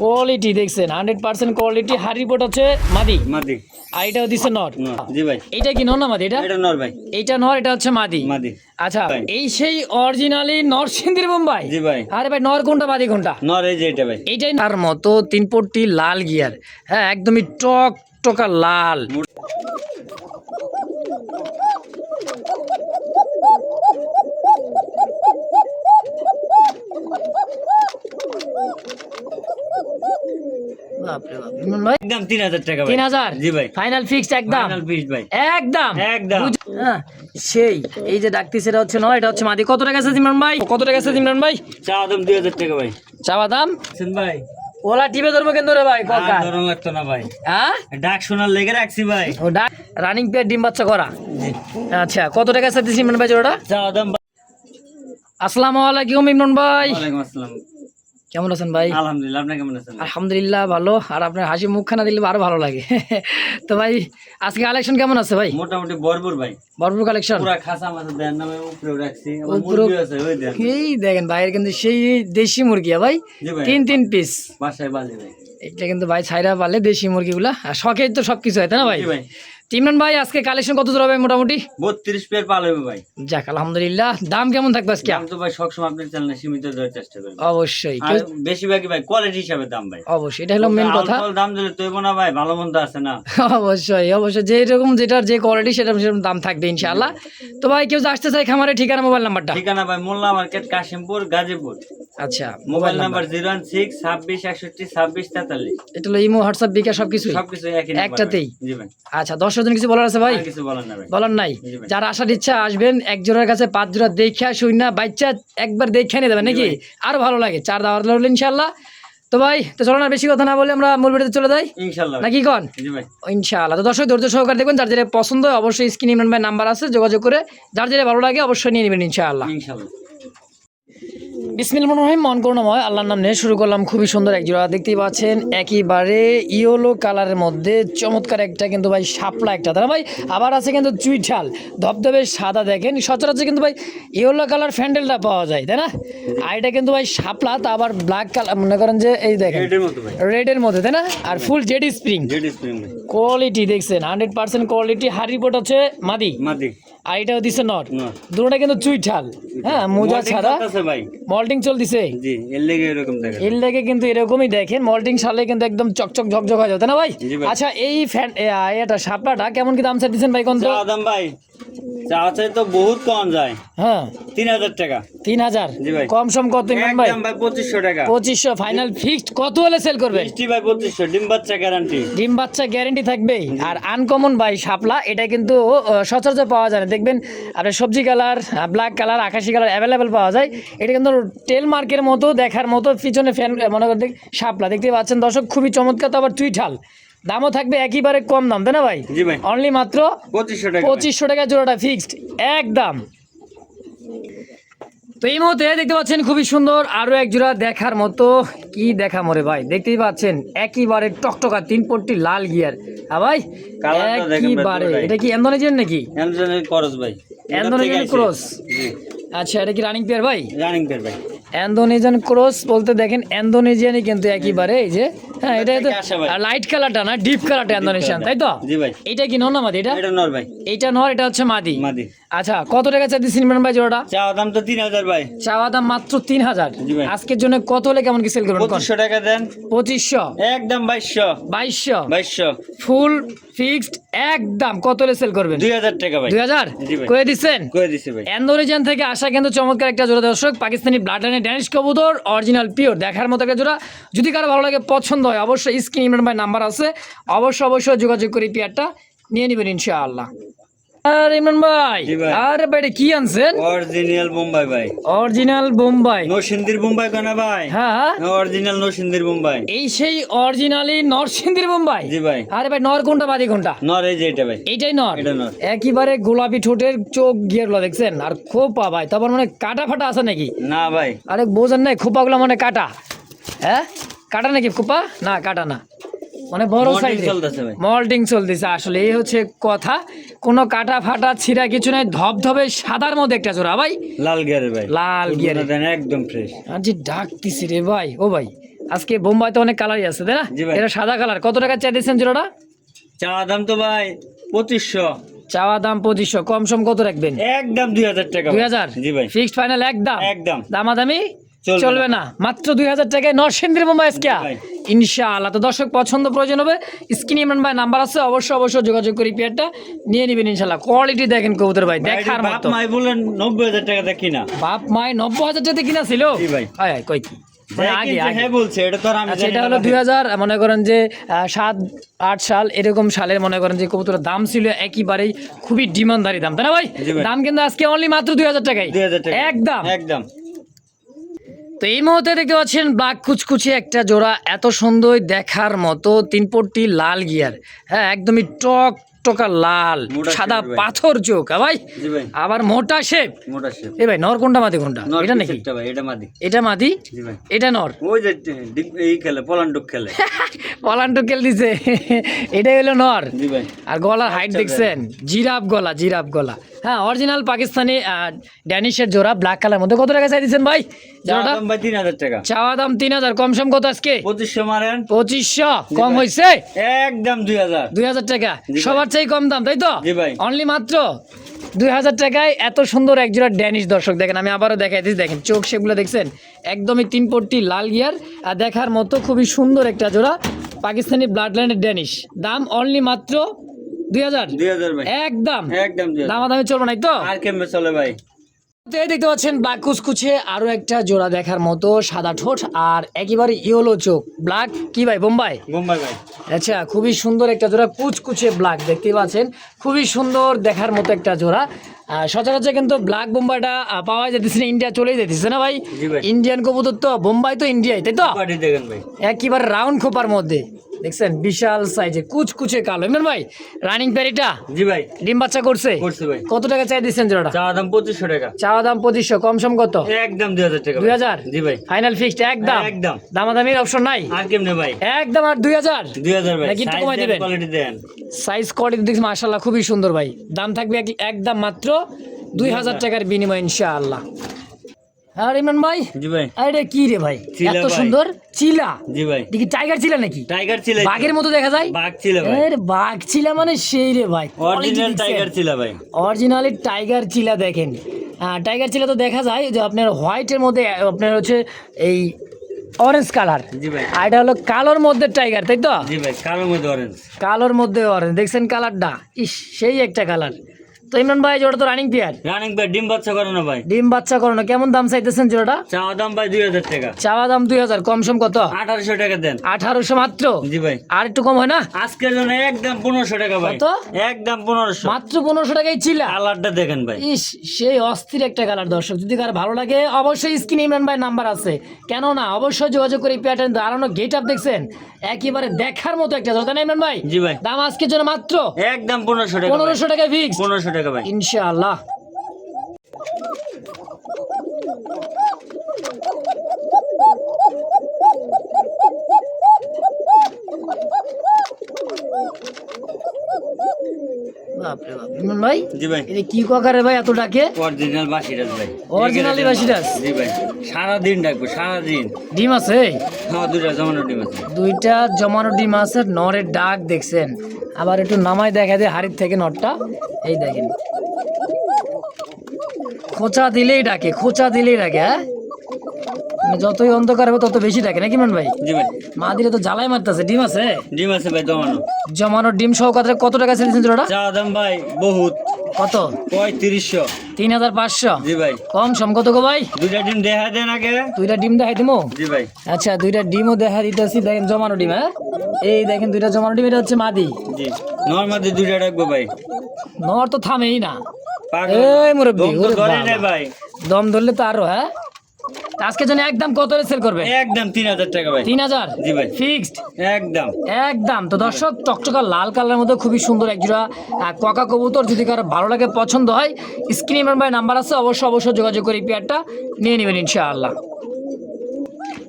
Quality দেখছেন hundred percent quality হার report হচ্ছে মাদি। মাদি। আর এটাও দিচ্ছে নর। জি ভাই। এটা কি নর না মাদি এটা? এটা নর ভাই। এইটা নর এটা হচ্ছে মাদি। মাদি। আচ্ছা এই সেই অরিজিনালি নরসিংদীর বোম্বাই জি ভাই। আরে ভাই নর কোনটা মাদি কোনটা? নর এই যে এটা ভাই। এইটাই তার মতো তিন পট্টি লাল গিয়ার। হ্যাঁ একদমই টক টকা লাল বাপরে বাপ ইমরান ভাই একদম তিন হাজার টাকা তিন হাজার? জি ভাই। ফাইনাল ফিক্সড একদম। ভাই। একদম। একদম। হ্যাঁ, সেই এই যে ডাকতি সেটা হচ্ছে নয় এটা হচ্ছে মাদি। কত টাকা আছে ইমরান ভাই? কত টাকা আছে ইমরান ভাই? চা দাম দুই হাজার টাকা ভাই। চাওয়া দাম? ভাই। ওলা টিপে ধরবো কেন রে ভাই? আর ককা লাগতো না ভাই। হ্যাঁ? ডাক শোনার লেগে রাখছি ভাই। ও ডাক রানিং পেয়ার ডিম বাচ্চা করা। আচ্ছা কত টাকা আছে ইমরান ভাই জোড়াটা? চা দাম ভাই। আসসালামু আলাইকুম ইমরান ভাই। আসসালাম। কেমন আছেন ভাই? আলহামদুলিল্লাহ আপনি কেমন আছেন? আলহামদুলিল্লাহ ভালো। আর আপনার হাসি মুখখানা দিলে আরও ভালো লাগে। তো ভাই আজকে কালেকশন কেমন আছে ভাই? মোটামুটি বরবর ভাই। ভরপুর কালেকশন পুরা খাসা মাছের দেন নামে উপরে রাখছি। মুরগি আছে ওই দেন এই দেখেন ভাইয়ের কিন্তু সেই দেশি মুরগি ভাই। তিন তিন পিস বাসায় বাজি ভাই। এটা কিন্তু ভাই ছাইরা পারলে দেশি মুরগিগুলা। আর শখের তো সবকিছু হয় তাই না ভাই? ভাই। তিমরান ভাই আজকে কালেকশন কত দূর হবে মোটামুটি? বত্রিশ পেয়ার পাল হবে ভাই। যাক আলহামদুলিল্লাহ। দাম কেমন থাকবে আজকে? দাম তো ভাই সবসময় আপনার চ্যানেলে সীমিত দেওয়ার চেষ্টা করবেন অবশ্যই। বেশিরভাগই ভাই কোয়ালিটি হিসাবে দাম ভাই। অবশ্যই এটা হলো মেন কথা। দাম দিলে তৈব না ভাই ভালো মন্দ আছে না। অবশ্যই অবশ্যই। যেটার যে কোয়ালিটি সেটা সেরকম দাম থাকবে ইনশাআল্লাহ। তো ভাই কেউ আসতে চাই খামারে ঠিকানা মোবাইল নাম্বারটা ঠিকানা ভাই মোল্লা মার্কেট কাশিমপুর গাজীপুর। আচ্ছা mobile number zero one six ছাব্বিশ একষট্টি ছাব্বিশ তেতাল্লিশ। এটা হলো ইমো হোয়াটসঅ্যাপ বিকাশ সবকিছু একই একটাতেই? জি ভাই। আচ্ছা দর্শক জন কিছু বলার আছে ভাই? বলার নাই যারা আসার ইচ্ছা আসবেন এক জোড়ার কাছে পাঁচ জোড়া দেখা শুই না বাচ্চা একবার দেখে নিয়ে দেবেন নাকি? আরও ভালো লাগে চার দাওয়ার হলো ইনশাল্লাহ তো ভাই তো চলো না বেশি কথা না বলে আমরা মূল ভিডিওতে চলে যাই। ইনশাল্লাহ। নাকি কন? ইনশাআল্লাহ। তো দর্শক ধৈর্য সহকারে দেখবেন যার যেটা পছন্দ হয় অবশ্যই স্ক্রিন ইমরান ভাই নাম্বার আছে যোগাযোগ করে যার যেটা ভালো লাগে অবশ্যই নিয়ে নেবেন ইনশাআল্লাহ। ইনশাল্লাহ বিসমিল মনোরহিম মন করুণাময় আল্লাহর নাম নিয়ে শুরু করলাম। খুবই সুন্দর এক জোড়া দেখতেই পাচ্ছেন একইবারে ইয়েলো কালারের মধ্যে চমৎকার একটা কিন্তু ভাই শাপলা একটা। তারা ভাই আবার আছে কিন্তু চুইঠাল ধবধবে সাদা দেখেন সচরাচর কিন্তু ভাই ইয়েলো কালার ফ্যান্ডেলটা পাওয়া যায় তাই না? আর এটা কিন্তু ভাই শাপলা তা আবার ব্ল্যাক কালার মনে করেন যে এই দেখেন রেডের মধ্যে তাই না? আর ফুল জেড স্প্রিং কোয়ালিটি দেখছেন হান্ড্রেড পার্সেন্ট কোয়ালিটি হার রিপোর্ট হচ্ছে মাদি। মাদি। আর এটাও দিচ্ছে নট নর। দুটোটা কিন্তু চুইঠাল হ্যাঁ মোজা ছাড়া। মল্টিং চলতিছে। জি এর লেগে কিন্তু এরকমই দেখেন। মল্টিং সালে কিন্তু একদম চকচক ঝকঝক হয়ে যাবে না ভাই? আচ্ছা এই ফ্যান এটা শাপলাটা কেমন কি দাম চাই দিচ্ছেন ভাই কোন দাম ভাই চা তো বহুত কম যায়। হ্যাঁ। তিন হাজার টাকা। তিন হাজার? কম সম কত ইমরান ভাই? ভাই পঁচিশশো টাকা। পঁচিশশো ফাইনাল ফিক্সড কত হলে সেল করবে মিষ্টি ভাই পঁচিশশো ডিম বাচ্চা গ্যারান্টি ডিম বাচ্চা গ্যারেন্টি থাকবে আর আনকমন ভাই শাপলা এটা কিন্তু সচরাচর পাওয়া যায় না। দেখবেন আপনার সবজি কালার ব্ল্যাক কালার আকাশি কালার অ্যাভেলেবেল পাওয়া যায়। এটা কিন্তু টেল মার্কের মতো দেখার মতো পিছনে ফ্যান মনে করে দেখ শাপলা দেখতে পাচ্ছেন দর্শক খুবই চমৎকার তো আবার চুইঠাল দামও থাকবে একেবারে কম দাম তাই না ভাই? অনলি মাত্র পঁচিশশো টাকা। জোড়াটা ফিক্সড একদম। তো এই মুহূর্তে দেখতে পাচ্ছেন খুবই সুন্দর আরও এক জোড়া দেখার মতো। কি দেখা মরে ভাই? দেখতেই পাচ্ছেন একইবারে টকটকা তিন পট্টি লাল গিয়ার ভাই একইবারে এটা কি এন্দোনেজিয়ান নাকি? অ্যামাজনের খরচ ভাই। অ্যান্ডোনেজিয়ান ক্রস আচ্ছা এটা কি রানিং পেয়ার ভাই? রানিং পেয়ার ভাই। অ্যান্ডোনেজিয়ান ক্রস বলতে দেখেন অ্যান্ডোনেজিয়ানই কিন্তু একইবারে এই যে হ্যাঁ এটা তো লাইট কালারটা না ডিপ কালারটা অ্যান্ডোনেশিয়ান তাই তো? জি ভাই। এটা কি নন আমাদের এটা? এটা নর ভাই। এইটা নর এটা হচ্ছে মাদি? মাদি। আচ্ছা কত টাকা চাই দিচ্ছেন ইমরান ভাই জোড়াটা? চা দাম তো তিন হাজার ভাই। চাওয়া দাম মাত্র তিন হাজার। জি ভাই। আজকের জন্য কত হলে কেমন কি সেল করবেন কোন? পঁচিশশো টাকা দেন। পঁচিশশো। একদম বাইশশো। বাইশশো। বাইশশো। ফুল ফিক্সড একদম। কত হলে সেল করবেন? দুই হাজার টাকা ভাই। দুই হাজার? জি ভাই। করে দিচ্ছেন? করে দিছে ভাই। অ্যান্ডোরিজান থেকে আসা কিন্তু চমৎকার একটা জোড়া দর্শক পাকিস্তানি ব্লাড লাইনের ড্যানিশ কবুতর, অরিজিনাল পিওর দেখার মতো একটা জোড়া। যদি কারও ভালো লাগে, পছন্দ হয়, অবশ্যই স্ক্রিন ইমরান ভাই নাম্বার আছে। অবশ্যই অবশ্যই যোগাযোগ করে পিয়ারটা। নিয়ে নেবেন ইনশাআল্লাহ। আর ইমরান ভাই। আরে ভাই কি আনছেন? অরিজিনাল বোম্বাই ভাই। অরিজিনাল বোম্বাই বোম্বাই কেনা ভাই? হ্যাঁ। অরিজিনাল বোম্বাই এই সেই অরিজিনালি নরসিংদীর বোম্বাই জি ভাই। আরে ভাই নর কোনটা বাদি কোনটা? নর এই যে এটা ভাই। এইটাই নর। এটা নর। একেবারে গোলাপি ঠোঁটের চোখ গিয়েগুলো দেখছেন? আর খোপা ভাই তারপর মানে কাটা ফাটা আছে নাকি? না ভাই। আরে বোঝেন নাই খোপাগুলো মানে কাটা। হ্যাঁ? কাটা নাকি খোপা? না কাটা না। মানে বড় সাইজ। মল্টিং চলতেছে আসলে এই হচ্ছে কথা। কোনো কাটা ফাটা ছিঁড়া কিছু নাই ধবধবে সাদার মধ্যে একটা জোড়া ভাই। লাল গিয়ারের ভাই। লাল গিয়ারে। একদম ফ্রেশ আর যে ডাকতিছি রে ভাই ও ভাই আজকে বোম্বাইতে অনেক কালারই আছে তাই না? এটা সাদা কালার কত টাকা চাই দিচ্ছেন জোড়াটা? চাওয়া দাম তো ভাই পঁচিশশো। চাওয়া দাম পঁচিশশো কম সম কত রাখবেন? একদম দুই হাজার টাকা দুই হাজার? জি ভাই। ফিক্সড ফাইনাল একদম? একদম। দামাদামি? চলবে না। মাত্র দুই হাজার টাকায় নরসিংদীর বোম্বাই আজকে। ইনশাআল্লাহ। তো দর্শক পছন্দ প্রয়োজন হবে। স্ক্রিন ইমরান ভাই নাম্বার আছে অবশ্যই অবশ্যই যোগাযোগ করি পেয়ারটা নিয়ে নেবেন ইনশাআল্লাহ। কোয়ালিটি দেখেন কবুতর ভাই দেখার বাপ মতো। মাই বললেন নব্বই হাজার টাকা দিয়ে কিনা। বাপ মাই নব্বই হাজার টাকা কিনা ছিল? ভাই। আয় আয়, কই? কি আগে আগে। হ্যাঁ বলছে এটা তো আমি আচ্ছা এটা হলো দুই হাজার মনে করেন যে সাত আট সাল এরকম সালের মনে করেন যে কবুতরের দাম ছিল একেবারেই খুবই ডিমান্ডারি দাম। তাই না ভাই? দাম কিন্তু আজকে অনলি মাত্র দুই হাজার টাকাই একদম। একদম। তো এই মুহূর্তে দেখতে পাচ্ছেন বাঘ কুচকুচি একটা জোড়া এত সুন্দর দেখার মতো তিন পট্টি লাল গিয়ার। হ্যাঁ একদমই টক টকা লাল সাদা পাথর চোখ ভাই? আবার মোটা শেপ। মোটা শেপ। এ ভাই নর কোনটা মাদি কোনটা? এটা নাকি? এটা মাদি। এটা মাদি? এটা নর? ওই যে এই খেলে পলান্ডুক খেলে। পলান্টু কেল দিছে। এটাই হলো নর। জি ভাই। আর গলার হাইট আচ্ছা, দেখছেন? জিরাফ গলা জিরাফ গলা। হ্যাঁ অরিজিনাল পাকিস্তানি ড্যানিশের জোড়া ব্ল্যাক কালার মধ্যে। কত টাকা চাই দিচ্ছেন ভাই চাওয়া দাম ভাই তিন হাজার টাকা। চাওয়া দাম তিন হাজার কম সম কত আজকে? পঁচিশশো মারেন। পঁচিশশো কম। হয়েছে একদম দুই হাজার। দুই হাজার টাকা। সবার চাই কম দাম তাই তো? অনলি মাত্র দুই হাজার টাকায় এত সুন্দর একজোড়া ড্যানিশ দর্শক। দেখেন আমি আবারও দেখাই দিচ্ছি দেখেন চোখ সেগুলো দেখছেন? একদমই তিন পট্টি লাল গিয়ার আর দেখার মতো খুবই সুন্দর একটা জোড়া পাকিস্তানি ব্লাড লাইনের ড্যানিশ দাম অনলি মাত্র দুই হাজার। দুই হাজার একদম। একদম দামা দামে দামাদামি চলবে নাই তো? আর কেমনে চলে ভাই? দেখতে পাচ্ছেন ব্ল্যাক কুচকুচে আরও একটা জোড়া দেখার মতো সাদা ঠোঁট আর একেবারে ইয়েলো চোখ। ব্ল্যাক? কি ভাই বোম্বাই? বোম্বাই ভাই। আচ্ছা খুবই সুন্দর একটা জোড়া কুচকুচে ব্ল্যাক দেখতে পাচ্ছেন। খুবই সুন্দর দেখার মতো একটা জোড়া। আহ, সচরাচর কিন্তু ব্ল্যাক বোম্বাইটা পাওয়া যেতেছে না ইন্ডিয়া চলেই যেতেছে না ভাই? ইন্ডিয়ান কবুতর তো বোম্বাই তো ইন্ডিয়ায় তাই তো? একেবারে রাউন্ড খোপার মধ্যে। দেখছেন বিশাল সাইজে কুচকুচে কালো। ইমরান ভাই রানিং প্যারিটা জি ভাই। ডিম বাচ্চা করছে? করছে ভাই। কত টাকা চাই দিচ্ছেন জোড়াটা? চাওয়া দাম পঁচিশশো টাকা। চাওয়া দাম পঁচিশশো কম সম কত? একদম দুই হাজার টাকা দুই। হাজার? জি ভাই। ফাইনাল ফিক্সড একদম? একদম। দামাদামির অপশন নাই? আর কেমনে ভাই? একদম আর দুই হাজার? দুই হাজার ভাই। নাকি একটু কমাই দিবেন? কোয়ালিটি দেন। সাইজ কোয়ালিটি দেখছি মাশাল্লাহ খুবই সুন্দর ভাই। দাম থাকবে একদম মাত্র দুই হাজার। টাকার বিনিময় ইনশাআল্লাহ। আর ইমরান ভাই। জি ভাই। আরে কি রে ভাই? এত সুন্দর। চিলা জি ভাই। দেখি টাইগার চিলা নাকি? টাইগার ছিল বাঘের মতো দেখা যায়? বাঘ ছিল ভাই। এর বাঘ চিলা মানে সেই রে ভাই। অরিজিনাল টাইগার ছিল ভাই। অরিজিনালি টাইগার চিলা দেখেন। আহ, টাইগার চিলা তো দেখা যায় যে আপনার হোয়াইটের মধ্যে আপনার হচ্ছে এই অরেঞ্জ কালার জি ভাই। আর এটা হলো কালোর মধ্যে টাইগার তাই তো? জি ভাই কালোর মধ্যে অরেঞ্জ কালোর মধ্যে অরেঞ্জ দেখছেন কালারটা ইস সেই একটা কালার তো ইমরান ভাই জোড়া তো রানিং পেয়ার রানিং ডিম বাচ্চা করে না ভাই। ডিম বাচ্চা করানো কেমন দাম চাইতেছেন জোড়াটা? চাওয়া দাম ভাই দুই হাজার টাকা। চাওয়া দাম দুই হাজার কত? আঠারোশো টাকা দেন। আঠারোশো মাত্র? জি ভাই। আর একটু কম হয় না? আজকের জন্য একদম পনেরোশো টাকা ভাই। কত? একদম পনেরোশো। মাত্র পনেরোশো টাকাই ছিলা। কালারটা দেখেন ভাই। ইস সেই অস্থির একটা কালার দর্শক। যদি কার ভালো লাগে অবশ্যই স্ক্রিনে ইমরান ভাই নাম্বার আছে। কেন না অবশ্যই যোগাযোগ করে প্যাটার্ন দাঁড়ানো গেট আপ দেখছেন একেবারে দেখার মতো একটা দরকার ইমরান ভাই? জি ভাই। দাম আজকের জন্য মাত্র একদম পনেরোশো টাকা পনেরোশো টাকা ফিক্স পনেরোশো টাকা। ভাই। ইনশাআল্লাহ। বাপরে বাপ। ইমরান ভাই জি ভাই। এটা কি কাকারে ভাই এত ডাকে? অরিজিনাল বাসিরাজ ভাই। Originally বাসিরাজ? জি ভাই। সারাদিন ডাকবো সারাদিন। ডিম আছে? হ্যাঁ জমানো ডিম আছে। দুইটা জমানো ডিম আছে নরের ডাক দেখছেন। আবার একটু নামাই দেখা যায় হাড়ির থেকে নটটা। এই দেখেন। খোঁচা দিলেই ডাকে খোঁচা দিলেই ডাকে হ্যাঁ? যতই অন্ধকার হবে তত বেশি ডাকে নাকি মান ভাই? জি ভাই। মা দিলে তো জ্বালাই মারতেছে ডিম আছে? ডিম আছে ভাই জমানো। জমানো ডিম সহ কত কত টাকা ছেড়েছেন জোড়াটা? চা দাম ভাই বহুত। কত? পঁয়ত্রিশশো। তিন হাজার পাঁচশো। জি ভাই। কম সম কত গো ভাই? দুটা ডিম দেখা দেন আগে। দুইটা ডিম দেখাই দিমো? জি ভাই। আচ্ছা দুইটা ডিমও দেখা দিতেছি দেখেন জমানো ডিম হ্যাঁ? এই দেখেন দুইটা জমানো ডিম এটা হচ্ছে মাদি। জি। নর্মাদি দুটা ডাকবো ভাই। নর তো থামেই না। এই মুরব্বি, দম ধরলে তো আরও হ্যাঁ? আজকে জন্য একদম কত সেল করবে? একদম তিন হাজার টাকা ভাই। তিন হাজার? জি ভাই। ফিক্সড একদম। একদম। তো দর্শক টকটকা লাল কালারের মধ্যে খুবই সুন্দর একজোড়া ককা কবুতর। যদি কারও ভালো লাগে পছন্দ হয় স্ক্রিন ভাই নাম্বার আছে অবশ্যই অবশ্যই যোগাযোগ করে এই পেয়ারটা নিয়ে নেবেন ইনশাআল্লাহ।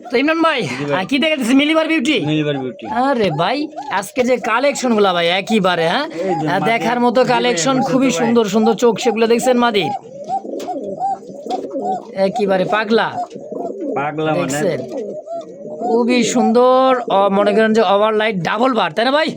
তো ইমরান ভাই। কি দেখেছি মিলিবার বিউটি মিলিবার বিউটি আরে ভাই আজকে যে কালেকশনগুলা ভাই একইবারে হ্যাঁ? দেখার মতো কালেকশন খুবই সুন্দর সুন্দর চোখ সেগুলো দেখছেন মাদির? একইবারে পাগলা। পাগলা মানে? খুবই সুন্দর মনে করেন যে ওভার লাইট ডাবল বার তাই না ভাই?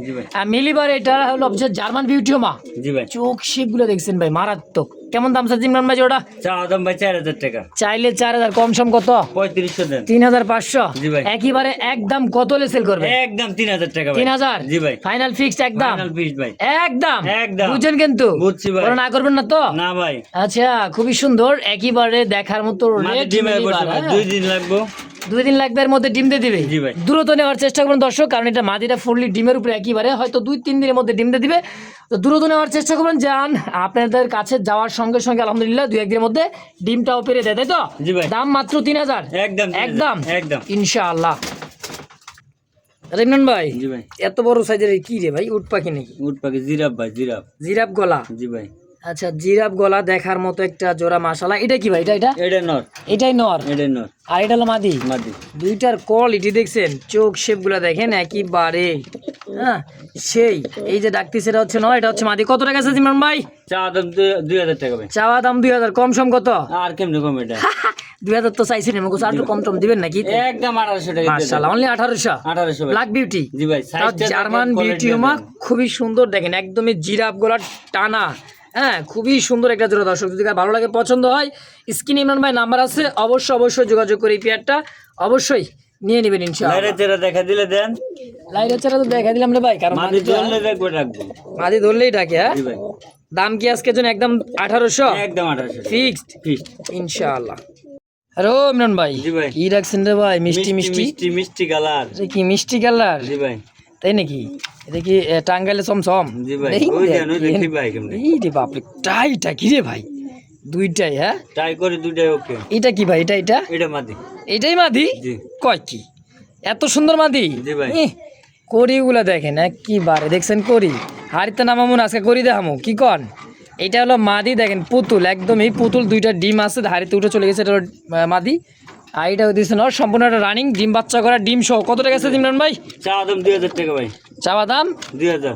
মিলি বার এটা হলো হচ্ছে জার্মান বিউটিওমা জি ভাই। চোখ শেপগুলো দেখছেন ভাই মারাত্মক। কেমন দাম স্যার ইমরান ভাই ওটা? চা দাম ভাই চার হাজার টাকা। চাইলে চার হাজার কম সম কত? পঁয়ত্রিশশো দেন। তিন হাজার পাঁচশো। জি ভাই। একেবারে একদম কত হলে সেল করবে? একদম তিন হাজার টাকা তিন হাজার? জি ভাই। ফাইনাল ফিক্সড একদম। ফাইনাল পিস ভাই। একদম। একদম। বুঝছেন কিন্তু? বুঝছি ভাই। না করবেন না তো? না ভাই। আচ্ছা খুবই সুন্দর একইবারে দেখার মতো হ্যাঁ। দুই দিন লাগবো। দুই দিন লাগবে এর মধ্যে ডিম দিয়ে দিবে। দ্রুত নেওয়ার চেষ্টা করবেন দর্শক কারণ এটা মাদিটা ফুললি ডিমের উপরে একেবারে হয়তো দুই তিন দিনের মধ্যে ডিম দিয়ে দিবে। তো দ্রুত নেওয়ার চেষ্টা করবেন যান। আপনাদের কাছে যাওয়ার সঙ্গে সঙ্গে আলহামদুলিল্লাহ দুই একদিনের মধ্যে ডিমটাও পেরে দেয় তাই তো। দাম মাত্র তিন হাজার। একদম একদম। একদম। ইনশাআল্লাহ। রেমন ভাই জি ভাই। এত বড় সাইজের কি রে ভাই উট পাখি নাকি? উট পাখি জিরাফ ভাই জিরাফ। জিরাফ গলা। জি ভাই। আচ্ছা জিরাফ গলা দেখার মতো একটা জোড়া মাশালা এটা কি ভাই? এটা এটা? এটা নর। এটাই নর? এটা নর। আর এটা হলো মাদি? মাদি। দুইটার কোয়ালিটি দেখছেন চোখ শেপগুলা দেখেন একেবারে হ্যাঁ সেই। এই যে ডাকতি সেটা হচ্ছে নয় এটা হচ্ছে মাদি। কত টাকা আছে ভাই? চা দাম দুই- হাজার টাকা ভাই। চাওয়া দাম দুই হাজার কম সম কত? আর কেমনি কম এটা? দুই হাজার তো চাইছেন আমাকে আর একটু কম টম দিবেন নাকি? একদম আঠারোশো টাকা অনলি আঠারোশো। আঠারোশো ব্ল্যাক বিউটি জি ভাই জার্মান বিউটি হোমা খুবই সুন্দর দেখেন একদমই জিরাফ গলার টানা। হ্যাঁ খুবই সুন্দর একটা জোড়া দর্শক যদি ভালো লাগে পছন্দ হয় স্ক্রিন ইমরান ভাই নাম্বার আছে অবশ্যই অবশ্যই যোগাযোগ করে এই পেয়ারটা অবশ্যই নিয়ে নেবেন ইনশাআল্লাহ। চেরা দেখা দিলে দেন। লাইটের ছাড়া তো দেখা দিলাম রে ভাই কারণ মাদি ধরলে দেখব রাখব। মাদি ধরলেই ডাকে হ্যাঁ? দাম কি আজকের জন্য? একদম আঠারোশো? একদম আঠারোশো। ফিক্সড? ফিক্সড। ইনশাআল্লাহ। ও ইমরান ভাই। জি ভাই। কি রাখছেন রে ভাই? মিষ্টি মিষ্টি মিষ্টি? মিষ্টি কালার। কি মিষ্টি কালার? জি ভাই। তাই নাকি? এটা কি টাঙ্গাইলে চমচম? বাপরে টাইটা কি রে ভাই দুইটাই হ্যাঁ? ট্রাই করে দুটাই ওকে। এটা কি ভাই এটা এটা? এটা মাদি। এটাই মাদি? কয় কি? এত সুন্দর মাদি? করিগুলা দেখেন কি বারে দেখছেন করি হাড়িতে নামামুন আজকে করি দেখামু। কি কন? এটা হলো মাদি দেখেন পুতুল একদমই পুতুল দুইটা ডিম আছে হাড়িতে উঠে চলে গেছে এটা হলো মাদি। আর দিছে দিচ্ছে না, সম্পূর্ণ একটা রানিং ডিম বাচ্চা করা, ডিম সহ। কত টাকা আছে ইমরান ভাই? চা দাম দুই হাজার টাকা ভাই। চাওয়া দাম?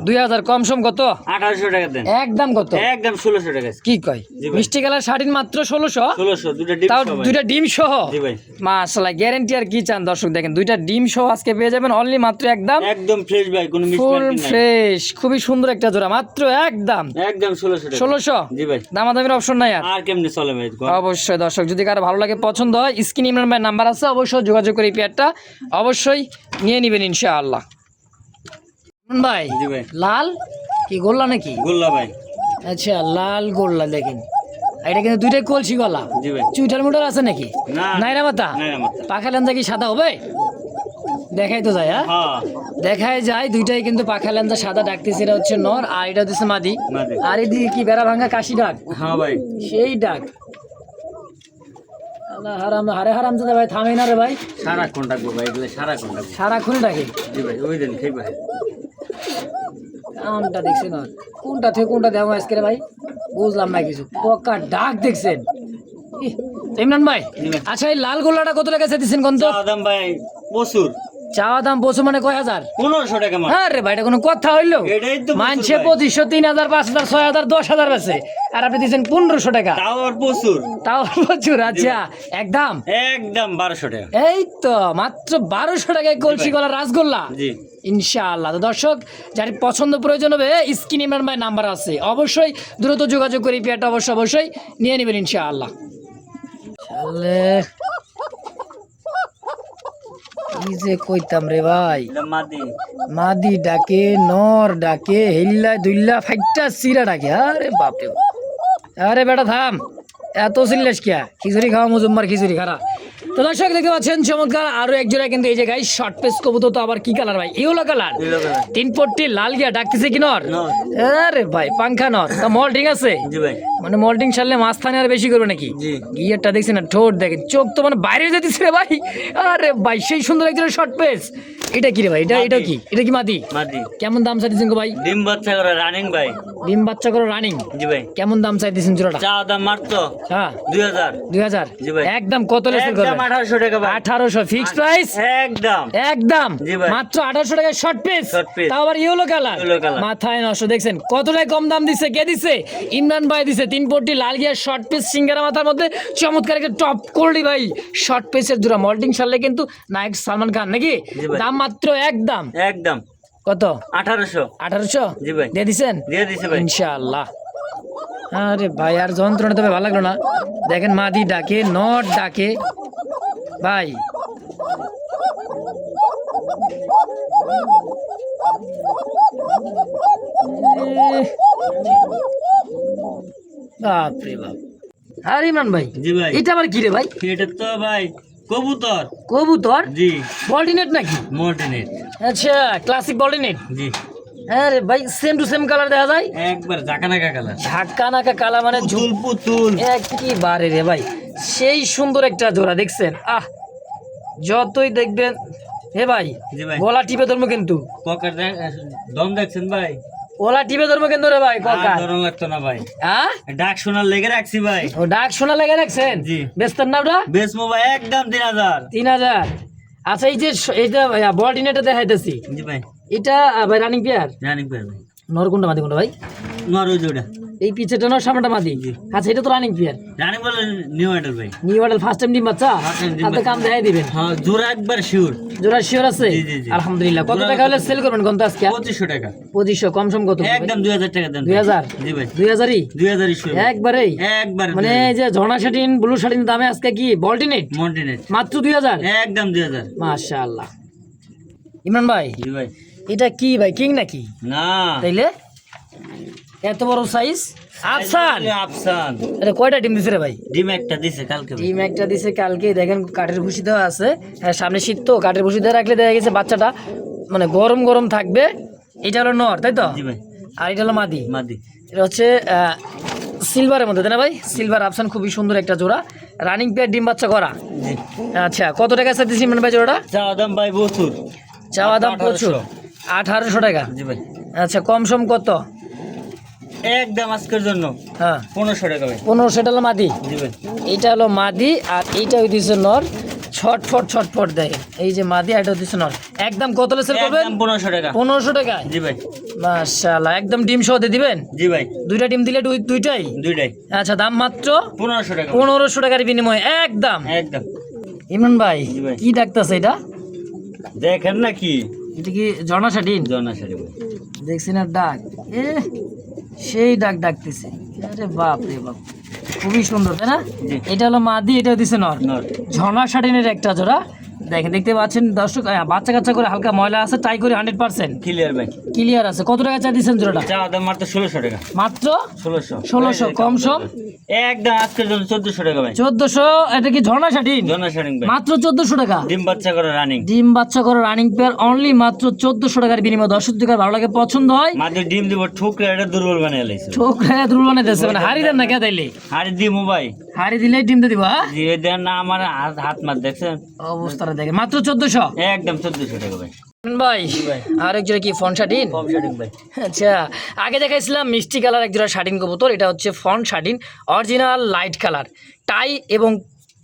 দুই হাজার। কম সম কত? আঠারোশো টাকা দেন। একদম কত? একদম ষোলোশো টাকা। কি কয়? মিষ্টি কালার শাড়ির মাত্র ষোলোশো? ষোলোশো তাও। দুইটা ডিম সহ? জি গ্যারেন্টি আর কি চান দর্শক দেখেন দুইটা ডিম সহ আজকে পেয়ে যাবেন অনলি মাত্র একদম একদম ফ্রেশ ভাই কোনো ফুল ফ্রেশ খুবই সুন্দর একটা জোড়া মাত্র একদম একদম ষোলোশো ষোলোশো? জি ভাই। দামাদামির অপশন নাই আর? আর কেমনি চলে ভাই অবশ্যই দর্শক যদি কারও ভালো লাগে পছন্দ হয় স্ক্রিন ইমরান ভাই নাম্বার আছে অবশ্যই যোগাযোগ করে এই পেয়ারটা অবশ্যই নিয়ে নেবেন ইনশাআল্লাহ। ভাই? জি ভাই। লাল? কি গোল্লা নাকি? গোল্লা ভাই। আচ্ছা লাল গোল্লা দেখেন। এটা কিন্তু দুইটাই কলসি গলা। জি ভাই। চুইটার মুটার আছে নাকি? না নাইরা মাথা। পাখা লেন্দা কি সাদা হবে? দেখাই তো যায় হ্যাঁ? হ্যাঁ। দেখাই যায় দুইটাই কিন্তু পাখা লেন্দা সাদা ডাকতেছে এটা হচ্ছে নর আর এটা হচ্ছে মাদি। আর এদিকে কি বেড়া ভাঙা কাশি ডাক? হ্যাঁ ভাই। সেই ডাক। আল্লাহ হারাম হারে হারাম দাদা ভাই থামে না রে ভাই। সারাক্ষণ ডাকবো ভাই সারাক্ষণ ডাকবো। সারাক্ষণ ডাকে। জি ভাই ওই দেন খেয়ে ভাই। কামটা দেখছেন আর কোনটা থেকে কোনটা দেওয়া আজকে রে ভাই? বুঝলাম না কিছু। পক্কা ডাক দেখছেন। ইমরান ভাই। আচ্ছা এই লাল গোল্লাটা কত টাকা চাইতেছেন কোন তো? চা দাম ভাই প্রচুর চাওয়া দাম পশু মানে কয় হাজার? পনেরোশো টাকা হ্যাঁ রে ভাই এটা কোনো কথা হইল? মানছে। পঁচিশশো তিন হাজার পাঁচ হাজার ছয় হাজার দশ হাজার বেছে আর আপনি দিচ্ছেন পনেরোশো টাকা। তাও প্রচুর। তাও প্রচুর আচ্ছা। একদম একদম বারোশো টাকা। এই তো মাত্র বারোশো টাকায় কলসি গলা রাসগোল্লা। ইনশাআল্লাহ। তো দর্শক যার পছন্দ প্রয়োজন হবে স্ক্রিন ইমরান ভাই নাম্বার আছে। অবশ্যই দ্রুত যোগাযোগ করে এই পেয়ারটা অবশ্যই অবশ্যই নিয়ে নেবেন ইনশাআল্লাহ। কি যে কইতাম রে ভাই? মাদি। ডাকে নর ডাকে হেল্লা দুল্লা ফাইটটা সিরা ডাকে। আরে বাপ। আরে বেটা থাম এত সিল্লাস কিয়া? খিচুড়ি খাওয়া মুজুম্মার খিচুড়ি খারা। তো দর্শক দেখতে পাচ্ছেন চমৎকার আরও একজন কিন্তু এই জায়গায় শর্ট পেস কবুতর। তো আবার কি কালার ভাই? ইউলো কালার তিন পট্টি লাল গিয়া ডাকতেছে কি নর? আরে ভাই পাংখা নর। তা মল্টিং আছে? মানে মল্টিং ছাড়লে মাঝখানে আর বেশি করবে নাকি? গিয়ারটা দেখছি না ঠোঁট দেখে চোখ তো মানে বাইরে যেতেছে রে ভাই। আরে ভাই সেই সুন্দর একজন শর্ট পেস এটা কি রে ভাই? এটা এটা কি? এটা কি মাদি মাদি কেমন দাম চাইতেছেন গো ভাই? ডিম বাচ্চা করে রানিং ভাই। ডিম বাচ্চা করে রানিং জি ভাই। কেমন দাম চাইতেছেন জোড়াটা? চা দাম মাত্র হ্যাঁ। 2000 2000 জি ভাই। একদম কত লেসেল করে 1800 টাকা ভাই। 1800 ফিক্সড প্রাইস একদম। একদম? মাত্র 1800 টাকা শর্ট পিস তাও আবার ইয়েলো কালার মাথায় নষ্ট দেখছেন? কতটাই কম দাম দিছে কে দিছে? ইমরান ভাই দিছে তিন পট্টি লাল গিয়ার শর্ট পিস সিঙ্গারা মাথার মধ্যে। চমৎকার একটা টপ কোল্ডি ভাই। শর্ট পিসের জোড়া মল্টিং সারলে কিন্তু নায়ক সালমান খান নাকি? দাম মাত্র একদম একদম। কত? আঠারোশো। আঠারোশো? দিয়ে দিছেন? দিয়ে দিছে ইনশাআল্লাহ। আরে ভাই আর যন্ত্রণা তবে ভালো লাগল না। দেখেন মাদি ডাকে নট ডাকে। ভাই। বাপরে বাপ। আর ইমরান ভাই জি ভাই। এটা আবার কি রে ভাই? এটা তো ভাই কবুতর। কবুতর? জি। বল্টিনেট নাকি? মোর্টিনেট আচ্ছা ক্লাসিক বল্টিনেট জি। হ্যাঁ রে ভাই সেম টু সেম কালার দেখা যায়? একবার কালার মানে ঝুল পুতুল পুতুল। একেবারে রে ভাই সেই সুন্দর একটা জোড়া দেখছেন? আহ যতই দেখবেন হে ভাই গলা টিপে ধরবো কিন্তু। ককার দম দেখছেন ভাই? গলা টিপে ধরবো কিন্তু রে ভাই আর ককা ধরন লাগতো না ভাই। হ্যাঁ ডাক শোনার লেগে রাখছি ভাই। ও ডাক লেগে রাখছেন? জি। বেস্তার না বেশ মোবাইল একদম তিন হাজার। তিন হাজার। আচ্ছা এই যে এইটা দেখাইতেছি। জি ভাই। এটা ভাই রানিং পেয়ার জানি ভাই। ভাই নরকুন্ডা মাদি কোনটা ভাই? নরো জোড়া এই পিছেটা নর সামনেটা মাদি? আচ্ছা এটা তো রানিং পেয়ার বলে নিউ ভাই। নিউ ফার্স্ট টাইম ডিম বাচ্চা? কাম দেখাই দিবেন। হ্যাঁ জোড়া একবার শিওর জোড়া শিওর আছে? জি, জি, জি। আলহামদুলিল্লাহ। কত টাকা হলে সেল করবেন আজকে? পঁচিশশো টাকা। পঁচিশশো কম সম কত? একদম দুই হাজার টাকা দেন। দুই হাজার? জি ভাই। দুই হাজারই? দুই হাজারই শিওর একবার মানে এই যে ঝর্ণা শাটিন ব্লু শাটিন দামে আজকে কি? বল্টিনেট মাত্র দুই হাজার? একদম দুই হাজার। মাশাআল্লাহ। ইমরান ভাই জি ভাই। এটা কি ভাই কিং নাকি? না। তাইলে? এত বড় সাইজ আফসান! আফসান। এটা কয়টা ডিম দিছে রে ভাই? ডিম একটা দিছে কালকে ডিম একটা দিছে কালকে দেখেন কাঠের ভুসি দেওয়া আছে। হ্যাঁ সামনে শীত তো কাঠের ভুসি দিয়ে রাখলে দেখা গেছে বাচ্চাটা মানে গরম গরম থাকবে। এটা হলো নর তাই তো? জি ভাই। আর এটা হলো মাদি। মাদি। এটা হচ্ছে সিলভারের মধ্যে তাই না ভাই? সিলভার আফসান খুবই সুন্দর একটা জোড়া। রানিং পেয়ার ডিম বাচ্চা করা। আচ্ছা কত টাকা দিচ্ছি মানে ভাই জোড়াটা? চাওয়া দাম ভাই বছর চাওয়া দাম প্রচুর। আঠারোশো টাকা? জি ভাই। আচ্ছা কম সম কত? একদম আজকের জন্য। হ্যাঁ। পনেরোশো টাকা ভাই। পনেরোশো এটা হলো মাদি? জি ভাই। এইটা হলো মাদি আর এইটা হইতেছে নর। ছটফট ছটফট দেয়। এই যে মাদি এটা হইতেছে নর। একদম কত করবেন? পনেরোশো টাকা। পনেরোশো টাকায় জি ভাই। মাশাআল্লাহ একদম ডিম সহ দিয়ে দিবেন? জি ভাই। দুইটা ডিম দিলে দুই- দুইটাই? দুইটাই। আচ্ছা দাম মাত্র? পনেরোশো টাকা। পনেরোশো টাকার বিনিময়ে। একদম। একদম। ইমরান ভাই ভাই। কি ডাকতেছে এটা? দেখেন না কি? এটা কি ঝর্ণা শাটিন জনা শাটিন দেখছেন দেখছি না ডাক? এ সেই ডাক ডাকতেছে। আরে বাপ রে বাপ। খুবই সুন্দর তাই না? এটা হলো মাদি এটা দিছে নর। নর। ঝর্ণা শাটিনের একটা জোড়া। দেখেন দেখতে পাচ্ছেন দর্শক বাচ্চা কাচ্চা করে হালকা ময়লা আছে টাই করে হান্ড্রেড পার্সেন্ট ক্লিয়ার ভাই। ক্লিয়ার আছে। কত টাকা চা দিচ্ছেন জোড়াটা? চাওয়া দাম মাত্র ষোলোশো টাকা। মাত্র? ষোলোশো। 1600, কম সম? একদম আজকের জন্য চোদ্দশো টাকা ভাই। চোদ্দশো এটা কি ঝর্ণা শাটিন? ঝর্ণা ভাই। মাত্র চোদ্দশো টাকা? ডিম বাচ্চা করে রানিং ডিম বাচ্চা করে রানিং পেয়ার অনলি মাত্র চোদ্দশো টাকার বিনিময়। দর্শক দিকে ভালো লাগে পছন্দ হয় মাঝে ডিম দিব ঠোকরা এটা দুর্বল বানিয়ে লাইছে। ছোকরা দুল বানাই দিচ্ছে মানে হারি দেন না কে তাইলে? আর দিমু ভাই। হারি দিলে ডিম দিয়ে দিবা জি দেন না আমার হাত মার দেখছেন? অবস্থাটা মাত্র চোদ্দশো? একদম টাকা ভাই। ভাই ভাই। আরেক জোড়া কি ফন শাটিন ভাই। আচ্ছা আগে দেখাইছিলাম মিষ্টি কালার এক জোড়া শাটিন কবুতর এটা হচ্ছে fawn satin original light colour টাই এবং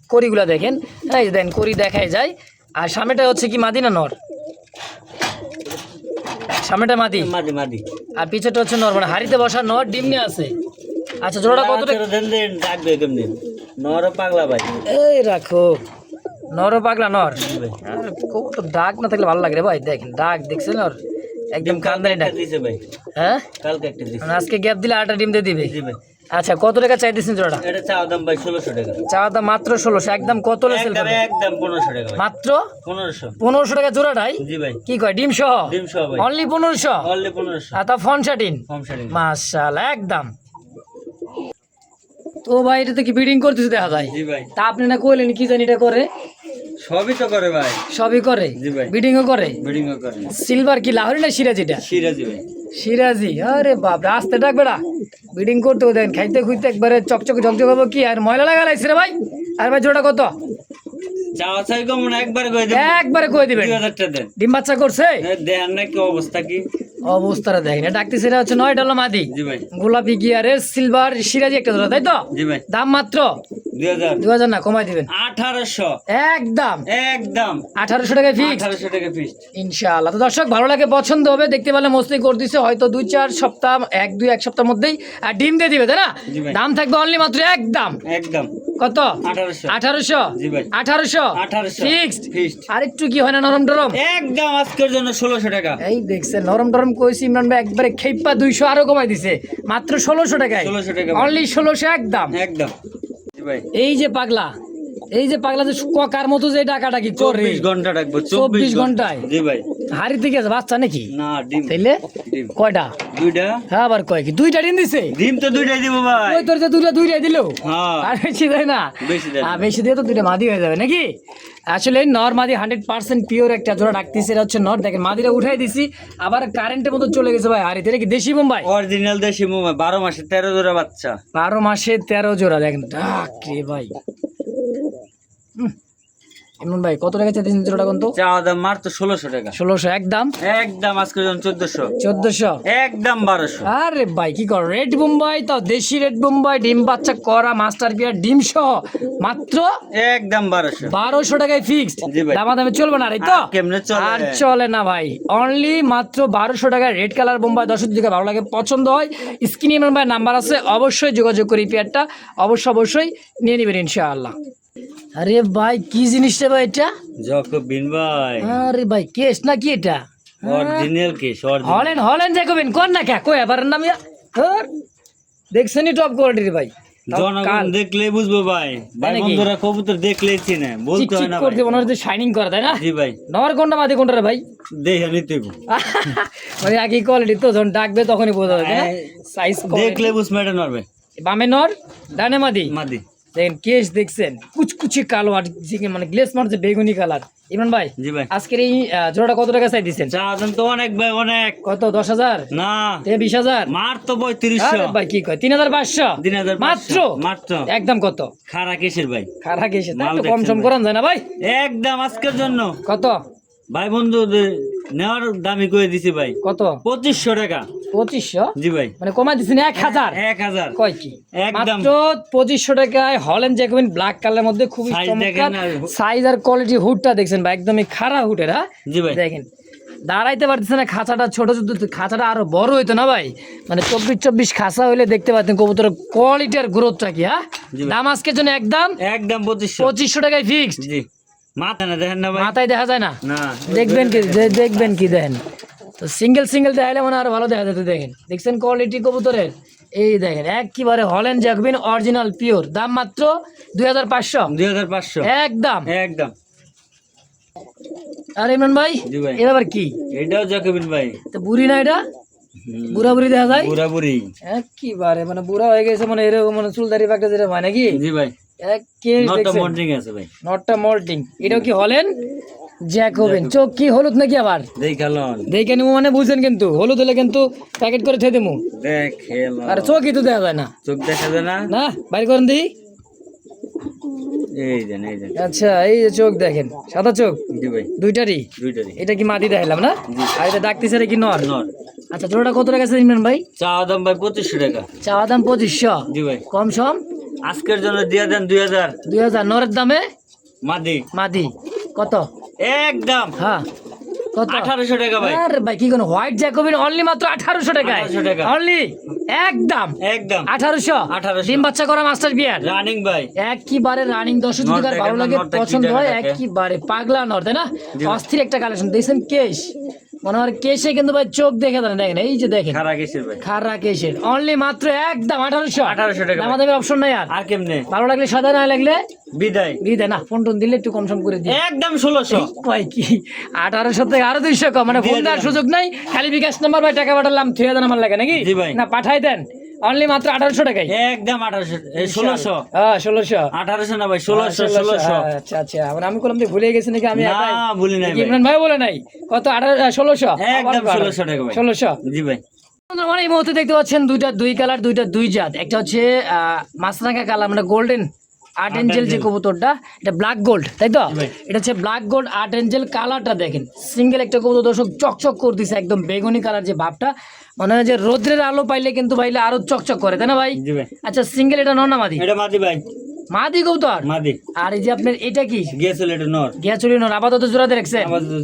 করিগুলা দেখেন এই দেন করি দেখাই যায়। আর সামনেটা হচ্ছে কি মাদি না নর? সামনেটা মাদি? মাদি মাদি। আর হচ্ছে নর মানে হাড়িতে বসা নর ডিম নিয়ে আছে। আচ্ছা জোড়াটা কত টাকা দেন দেন ডাকবে কেমনি? নর পাগলা ভাই। এই রাখো। নর পাগলা নর। ভাই কবুতর ডাক না থাকলে ভালো লাগে রে ভাই। দেখেন ডাক দেখছেন নর? একদম কান্দারি ডাক দিছে ভাই। হ্যাঁ? কালকে একটা দিছে। মানে আজকে গ্যাপ দিলে আটটা ডিম দিয়ে দিবে? আচ্ছা কত টাকা চাইতেছেন জোড়াটা? এটা চাওয়া দাম ভাই ষোলোশো টাকা। চাওয়া দাম মাত্র ষোলোশো। একদম কত সেল একদম করবে একদম পনেরোশো টাকা মাত্র? পনেরোশো। পনেরোশো টাকা জোড়াটাই? জি ভাই। কি কয় ডিম সহ? ডিম সহ ভাই। অনলি পনেরোশো? অনলি পনেরোশো। আর তা ফন শাটিন শাড়ি মাশাল একদম। তো ভাই এটা তো কি ব্রিডিং করতেছে দেখা যায়। জি ভাই। তা আপনি না কইলেন কি জানি এটা করে? সবই তো করে ভাই। সবই করে? জি ভাই। বিডিংও করে? ব্রিডিং করে। সিলভার কি লাহরি না সিরাজ এটা? সিরাজি ভাই। সিরাজি আরে বাপ রাস্তে ডাক বেড়া। ব্রিডিং করতে দেন খাইতে খুঁজতে একবারে চকচকে ঝকঝক হব কি? আর ময়লা লাগা লাগছে রে ভাই। আর ভাই জোড়া কত? একবার কই দিবেন? ডিম বাচ্চা করছে? এ, দেখেন না কি অবস্থা কি? অবস্থাটা দেখেন এটা ডাকতেছে এটা হচ্ছে নয় ডলার মাদি গোলাপি গিয়ারের সিলভার সিরাজি একটা তাই তো? দাম মাত্র দুই হাজার। দুই হাজার না কমাই দিবেন। আঠারোশো। একদম। একদম। আঠারোশো টাকায় ফিক্স আঠারোশো টাকা ফিক্সড ইনশাআল্লাহ। তো দর্শক ভালো লাগে পছন্দ হবে দেখতে পেলে মস্তি করে দিছে হয়তো দুই চার সপ্তাহ এক দুই এক সপ্তাহের মধ্যেই আর ডিম দিয়ে দিবে তাই না? দাম থাকবে অনলি মাত্র একদম। একদম। কত? আঠারোশো। আঠারোশো? ফিক্সড আর একটু কি হয় না নরম টরম? একদম আজকের জন্য ষোলোশো টাকা। এই দেখছেন নরম টরম কইছি ইমরান ভাই একবারে খেপা দুইশো আরও কমাই দিছে। মাত্র ষোলোশো টাকায়। 1600 টাকা। অনলি ষোলোশো একদম। একদম। এই যে পাগলা। এই যে পাগলা যে কার মতো যে ডাকাটা কি করে। চব্বিশ ঘণ্টা 24 চব্বিশ ঘন্টায়? জি ভাই। হাড়ি থেকে আছে বাচ্চা নাকি? না ডিম। তাইলে কয়টা? দুইটা। হ্যাঁ আবার কয় কি? দুইটা ডিম দিছে? ডিম তো দুইটাই দিব ভাই। ওই তোর যে দুইটা দুইটা দিল? হ্যাঁ। আর বেশি দেয় না? বেশি দেয় আর বেশি দিয়ে তো দুইটা মাদি হয়ে যাবে নাকি? আসলে নর মাদি হান্ড্রেড পার্সেন্ট পিওর একটা জোড়া ডাকতেছে এটা হচ্ছে নর। দেখেন মাদিটা উঠাই দিছি আবার কারেন্টের মতো চলে গেছে ভাই হাড়িতে। এটা কি দেশি বোম্বাই অরিজিনাল দেশি মোমা বারো মাসে তেরো জোড়া বাচ্চা। বারো মাসে তেরো জোড়া দেখেন। ডাক রে ভাই। এমন ভাই কত টাকা চাইতেছেন জোড়াটা কোন তো? চাওয়া দাম মার তো ষোলোশো টাকা। ষোলোশো একদম একদম আজকের জন্য চোদ্দশো। চোদ্দশো? একদম বারোশো। আরে ভাই কি কর রেড বোম্বাই তাও দেশি রেড বোম্বাই ডিম বাচ্চা করা মাস্টার বিয়ার ডিম সহ মাত্র একদম বারোশো। বারোশো টাকায় ফিক্সড দামা দামে চলবে না এই তো? কেমনে চলে? আর চলে না ভাই। অনলি মাত্র বারোশো টাকায় রেড কালার বোম্বাই দর্শক দিকে ভালো লাগে পছন্দ হয়। স্ক্রিনে আমার ভাই নাম্বার আছে অবশ্যই যোগাযোগ করি পেয়ারটা অবশ্যই অবশ্যই নিয়ে নেবেন ইনশাআল্লাহ। আরে ভাই কি জিনিসটা ভাই এটা? জকবিন ভাই। আরে ভাই কেস না কি এটা? অরিজিনাল কেস অরিজিনাল হলেন হলেন জ্যাকোবিন কোন না কে? কই এবার নাম। দেখছেনই টপ কোয়ালিটির ভাই। জনগণ দেখলে বুঝব ভাই। ভাই বন্ধুরা কবুতর দেখলেই চিনে বলতে হয় না করতে মনে হচ্ছে শাইনিং করে তাই না? জি ভাই। নর কোনটা মাদি কোনটা রে ভাই? দেখে নিতে। মানে একই কোয়ালিটি তো যখন ডাকবে তখনই বোঝা যাবে হ্যাঁ। সাইজ দেখলে বুঝ মেটে নড়বে। বামে নর ডানে মাদি। মাদি। দেখেন কেস দেখছেন কুচকুচি কালো আর মানে গ্লেস মারছে বেগুনি কালার ইমরান ভাই জি ভাই। আজকের এই জোড়াটা কত টাকা চাই দিচ্ছেন? চা তো অনেক ভাই অনেক। কত দশ হাজার? না। বিশ হাজার? মার তো পঁয়ত্রিশশো। ভাই কি কয়? তিন হাজার পাঁচশো? তিন হাজার মাত্র? মাত্র। একদম কত? খারা কেসের ভাই। খারা একটু কম সম। করান যায় না ভাই? একদম আজকের জন্য। কত? ভাই বন্ধু নেওয়ার দামি করে দিছি ভাই। কত? পঁচিশশো টাকা। পঁচিশশো? জি ভাই। মানে এক হাজার? এক হাজার। কয় কি। মাত্র পঁচিশশো টাকায় হলেন জ্যাকোবিন ব্ল্যাক কালারের মধ্যে খুবই সাইজ আর কোয়ালিটি হুডটা দেখছেন ভাই একদমই খারাপ হুডের হ্যাঁ জি ভাই। দেখেন। দাঁড়াইতে পারতেছে না খাঁচাটা ছোট ছোট খাঁচাটা আরও বড় হইতো না ভাই? মানে চব্বিশ চব্বিশ খাঁচা হইলে দেখতে পাচ্ছেন কবুতরের কোয়ালিটি আর গ্রোথটা কি হ্যাঁ। দাম আজকের জন্য একদম একদম পঁচিশশো। পঁচিশশো টাকায় ফিক্সড জি না দেখেন না ভাই। মাথায় দেখা যায় না? দেখবেন কি দেখবেন কি দেখেন। তো সিঙ্গেল সিঙ্গেল দেখাইলে মনে আরও ভালো দেখা যেত দেখেন। দেখছেন কোয়ালিটি কবুতরের? এই দেখেন একবারে হলেন জ্যাকবিন অরিজিনাল পিওর দাম মাত্র দুই হাজার পাঁচশো। দুই হাজার পাঁচশো। একদম। একদম। আর ইমরান ভাই এবার কি? এটাও জাকবিন ভাই। তো বুড়ি না এটা? বুড়া বুড়ি দেখা যায়? বুড়া বুড়ি একেবারে মানে বুড়া হয়ে গেছে মানে এরকম মানে চুলদারি পাকটা যেটা হয় নাকি? জি ভাই। এক কেস নটা দেখছেন? মন্ট্রিং আছে ভাই। নটটা মল্টিং এটাও কি হলেন? জ্যাকোবিন চোখ কি হলুদ নাকি আবার? দেখে নিবো মানে বুঝছেন কিন্তু। হলুদ হলে কিন্তু প্যাকেট করে থে দেবো আর চোখই তো দেখা যায় না। চোখ দেখা যায় না? না? বাইরে করেন দিই এই দেন এই দেন আচ্ছা এই যে চোখ দেখেন। সাদা চোখ? ভাই। দুইটারই? এটা কি মাটি না? আর এটা ডাকতেছে কি নর? আচ্ছা জোড়াটা কত টাকা আছে ইমরান ভাই? চা দাম ভাই পঁচিশশো টাকা। চাওয়া দাম পঁচিশশো। জি ভাই। কম সম? আজকের জন্য দিয়ে দেন দুই হাজার। দুই হাজার নরের দামে? মাদি। মাদি কত? একদম। হ্যাঁ কত? আঠারোশো টাকা ভাই। আরে ভাই কি কোন হোয়াইট জ্যাকোবিন? অনলি মাত্র আঠারোশো টাকায়। অনলি? একদম। একদম। আঠারোশো? 1800 ডিম বাচ্চা করা মাস্টার বিয়ার? রানিং ভাই। একইবারে রানিং। দশ নর যদি কার ভালো লাগে পছন্দ হয় পাগলা নর তাই না? অস্থির একটা কালেকশন। দেখছেন কেশ? মনে হয় কেশে কিন্তু ভাই চোখ দেখে দেন দেখেন এই যে দেখেন। খারা ভাই। খারা কেশের। অনলি মাত্র একদম আঠারোশো। 1800 টাকা আমাদের অপশন নাই আর। আর কেমনে? ভালো লাগলে সাদা না লাগলে বিদায়। বিদায়। না ফোন টোন দিলে একটু কম সম করে দিই। একদম ষোলোশো। কয় কি? আঠারোশো থেকে আরও দুইশো কম। মানে ফোন দেওয়ার সুযোগ নাই। খালি বিকাশ নাম্বার ভাই টাকা পাঠালাম থ্রি হাজার আমার লাগে নাকি? না পাঠাই দেন। অনলি মাত্র আঠারোশো টাকায়? একদম আঠারোশো ষোলোশো। হ্যাঁ ষোলোশো। আঠারোশো না ভাই ষোলোশো ষোলোশো আচ্ছা আচ্ছা। মানে আমি করলাম যে ভুলে গেছি নাকি আমি ভুলি নাই ইমরান ভাই বলে নাই? কত আঠারো ষোলোশো? একদম 1600 টাকা ভাই। ষোলোশো? জি ভাই। এই মুহূর্তে দেখতে পাচ্ছেন দুইটা দুই কালার দুইটা দুই জাত। একটা হচ্ছে আহ, মাছরাঙা কালার মানে গোল্ডেন আর্ট এঞ্জেল যে কবুতরটা এটা ব্ল্যাক গোল্ড তাই তো? এটা হচ্ছে ব্ল্যাক গোল্ড আর্ট এঞ্জেল কালারটা দেখেন। সিঙ্গেল একটা কবুতর দর্শক চকচক করতেছে একদম বেগুনি কালার যে ভাবটা। মনে হয় যে রোদ্রের আলো পাইলে কিন্তু ভাইলে আরও চকচক করে তাই না ভাই? আচ্ছা সিঙ্গেল এটা নর না মাদি? এটা মাদি ভাই। মাদি কবুতর মাদি। আর এই যে আপনার এটা কি? গিয়েছিল এটা নর। গিয়া চুরি নর। আপাতত জোড়াতে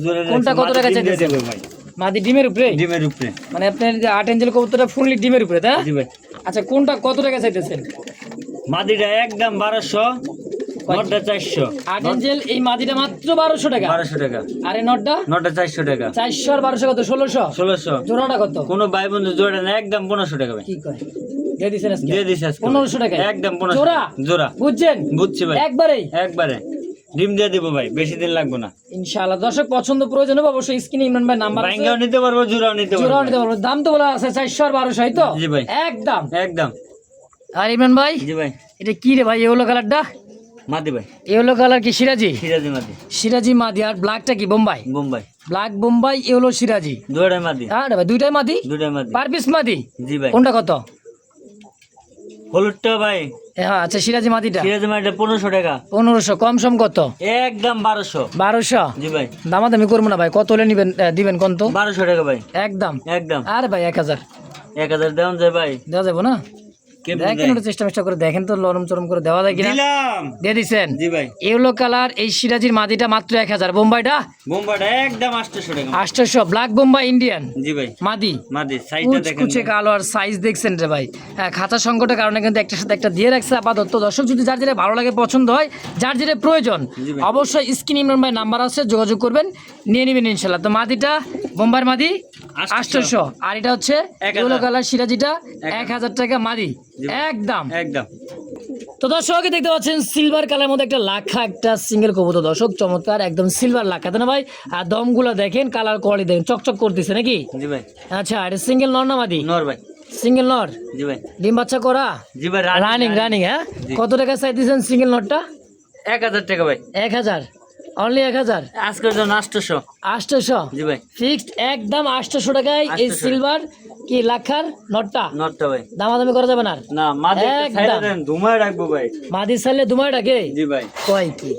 জোরে কোনটা কত টাকা চাইতেছে? ভাই। মাদি ডিমের উপরে? ডিমের উপরে। মানে আপনার যে আট এঞ্জেল কবুতরটা ফুললি ডিমের উপরে তাই না? জি ভাই। আচ্ছা কোনটা কত টাকা চাইতেছেন? মাদিটা একদম বারোশো। নটটা চারশো। আট এই মাদিটা মাত্র বারোশো টাকা। বারোশো টাকা। আর নটটা? নটটা চারশো টাকা। চারশো আর বারোশো কত? ষোলোশো? ষোলোশো। জোড়াটা কত? কোনো ভাই বন্ধু জোড়া না একদম পনেরোশো টাকা ভাই। কি কয়? দিয়ে দিছেন দিয়ে দিছে পনেরোশো টাকা একদম পনেরোশো জোড়া? জোড়া। বুঝছেন? বুঝছি ভাই। একবারেই একবারে। ডিম দিয়ে দিব ভাই বেশি দিন লাগবে না। ইনশাআল্লাহ। দর্শক পছন্দ প্রয়োজন হবে অবশ্যই স্ক্রিনে ইমরান ভাই নাম্বার আছে। বাইঙ্গাও নিতে পারব জোড়াও নিতে জোড়াও নিতে পারব। দাম তো বলা আছে চারশো আর বারোশো তো? জি ভাই। একদম। একদম। আর ইমরান ভাই জি ভাই। এটা কি রে ভাই এগুলো কালারটা? মাদি ভাই। এগুলো কালার কি সিরাজি? সিরাজি মাদি। সিরাজি মাদি আর ব্ল্যাকটা কি বোম্বাই? বোম্বাই। ব্ল্যাক বোম্বাই এগুলো সিরাজি। মাদি। হ্যাঁ ভাই দুইটাই মাদি? মাদি। পার পিস মাদি? জি ভাই। কোনটা কত? হলুদটা ভাই। হ্যাঁ আচ্ছা সিরাজি মাদিটা। সিরাজি মাদিটা পনেরোশো টাকা। পনেরোশো কম সম কত? একদম বারোশো। বারোশো? জি ভাই। দামাদামি করব না ভাই কত হলে নিবেন দিবেন কোন তো? বারোশো টাকা ভাই। একদম। একদম। আরে ভাই এক হাজার। এক হাজার দেওয়া যায় ভাই। দেওয়া যাব না? দেখেন ওটা চেষ্টা মেষ্টা করে দেখেন তো লরম চরম করে দেওয়া যায় কিনা। দিলাম। দিয়ে দিচ্ছেন জি ভাই। ইউলো কালার এই সিরাজির মাদিটা মাত্র এক হাজার। বোম্বাইটা? বোম্বাটা একদম আটশোশো টাকা আটশোশো ব্ল্যাক বোম্বাই ইন্ডিয়ান জি ভাই। মাদি। দেখেন কালো আর সাইজ দেখছেন রে ভাই। হ্যাঁ খাতা সংকটের কারণে কিন্তু একটার সাথে একটা দিয়ে রাখছে আপাতত। দর্শক যদি যার যেটা ভালো লাগে পছন্দ হয় যার যেটা প্রয়োজন অবশ্যই স্ক্রিন ইমরান ভাই নাম্বার আছে যোগাযোগ করবেন নিয়ে নেবেন ইনশাল্লাহ। তো মাদিটা বোম্বাইয়ের মাদি আটশোশো। আর এটা হচ্ছে এক হাজার। কালার সিরাজিটা এক হাজার টাকা মাদি। একদম। একদম। তো দর্শক দেখতে পাচ্ছেন সিলভার কালার মধ্যে একটা লাখা একটা সিঙ্গেল কবুতর। দর্শক চমৎকার একদম সিলভার লাখা। তাই না ভাই? আর দমগুলো দেখেন কালার কোয়ালিটি দেখেন চকচক করতেছে নাকি? জি ভাই। আচ্ছা এটা সিঙ্গেল নর না মাদি? নর ভাই। সিঙ্গেল নর? জি ভাই। ডিম বাচ্চা করা? জি ভাই রানিং রানিং হ্যাঁ? কত টাকা চাইতেছেন সিঙ্গেল নটটা এক হাজার টাকা ভাই। এক হাজার। অনলি এক হাজার? আজকের জন্য আটশোশো আটশোশো জি ভাই। ফিক্সড একদম আটশোশো টাকায় এই সিলভার কি লাখার নটটা? নটটা ভাই। দামাদামি করা যাবে না না মাদি একদম। ধুমায় রাখব ভাই। মাদি ডাকে জি ভাই। কয় কি?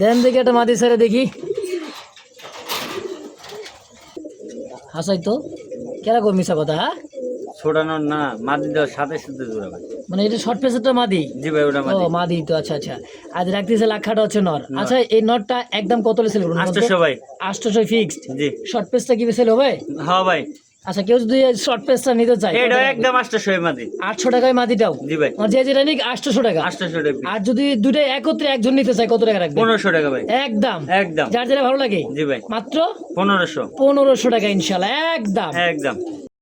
দেন দেখি একটা মাদি দেখি। হাসাই তো মিশা কথা হ্যাঁ? ছোটানোর না মাদি দেওয়ার সাথে সাথে মানে এটা শর্ট পেসেরটা মাদি? জি ভাই ওটা ও মাদি মাদি তো আচ্ছা আচ্ছা। আজ রাখতেছে লাখাটা হচ্ছে নর। আচ্ছা এই নটটা একদম কত লেছিল আটশোশো ভাই। আটশোশো ফিক্সড জি। শর্ট পেসটা কি বেসেল হবে? হ্যাঁ ভাই। আচ্ছা কেউ যদি শর্ট পেসটা নিতে চায় এটা একদম আটশোশো মাদি। আটশো টাকায় মাদিটাও? জি ভাই। যে যেটা নিক আটশোশো টাকা। আটশোশো টাকা আর যদি দুটো একত্রে একজন নিতে চায় কত টাকা রাখবে? পনেরোশো টাকা ভাই। একদম। একদম। যার যেটা ভালো লাগে? জি ভাই। মাত্র পনেরোশো। পনেরোশো টাকা ইনশাল্লাহ একদম। একদম।